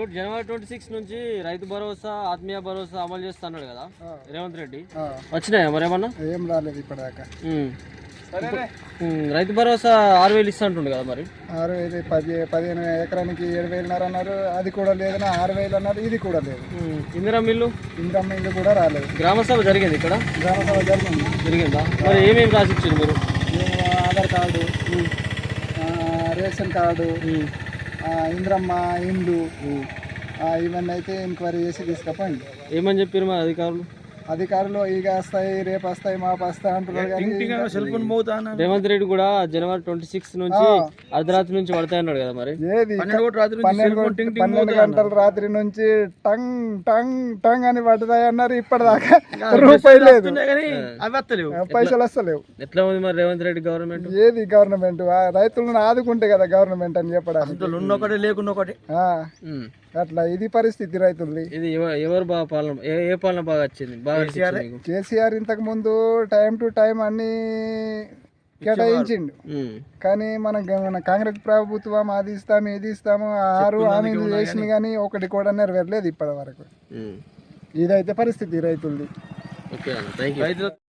జనవరి twenty six నుంచి రైతు భరోసా ఆత్మీయ భరోసా అమలు చేస్తున్నాడు కదా రేవంత్ రెడ్డి. వచ్చినాయా మరేమన్నా ఏం రాలేదు ఇప్పటిదాకా. రైతు భరోసా ఆరు వేలు ఇస్తా అంటుండు కదా మరి? ఆరు వేలు పది పదిహేను ఎకరానికి ఏడు వేలున్నర అన్నారు. అది కూడా లేదు నా ఆరు వేలు అన్నారు. ఇది కూడా లేదు. ఇందిరా మిల్లు? ఇంద్రమ్మ ఇల్లు కూడా రాలేదు. గ్రామ సభ జరిగింది ఇక్కడ? గ్రామ సభ జరిగింది. జరిగిందా? మరి ఏమేమి రాసిచ్చారు మీరు? Aadhaar card ration card Indiramma ఇండ్లు ఇవన్నీ అయితే ఎంక్వైరీ చేసి తీసుకపోండి. ఏమని చెప్పారు మా అధికారులు? అధికారులు ఇక వస్తాయి రేపు వస్తాయి మాపు వస్తాయి అంటున్నారు కానీ రేవంత్ రెడ్డి కూడా జనవరి ట్వంటీ సిక్స్ నుంచి అర్ధరాత్రి నుంచి పడతాయి అన్నాడు కదా మరి? ఏది? పన్నెండు గంటల రాత్రి నుంచి టంగ్ టంగ్ టంగ్ అని పడుతాయి అన్నారు ఇప్పటిదాకా రూపాయి లేదు. పైసలు వస్తలేవు. ఎట్లా ఉంది మరి రేవంత్ రెడ్డి గవర్నమెంట్? ఏది గవర్నమెంట్? రైతులను ఆదుకుంటే కదా గవర్నమెంట్ అని చెప్పడానికి. అసలు ఉన్న ఒకటి లేకున్న ఒకటి. అట్లా ఇది పరిస్థితి రైతులది. ఇది ఎవ- ఎవరు బాగా పాలన ఏ పాలన బాగా వచ్చింది? కేసీఆర్ ఇంతకు ముందు టైం టు టైం అన్ని కేటాయించిండు. కానీ మన మన కాంగ్రెస్ ప్రభుత్వం అది ఇస్తాము ఇది ఇస్తాము ఆరు హామీలు చేసింది కానీ ఒకటి కూడా నెరవేరలేదు ఇప్పటి వరకు. ఇదైతే పరిస్థితి రైతులది.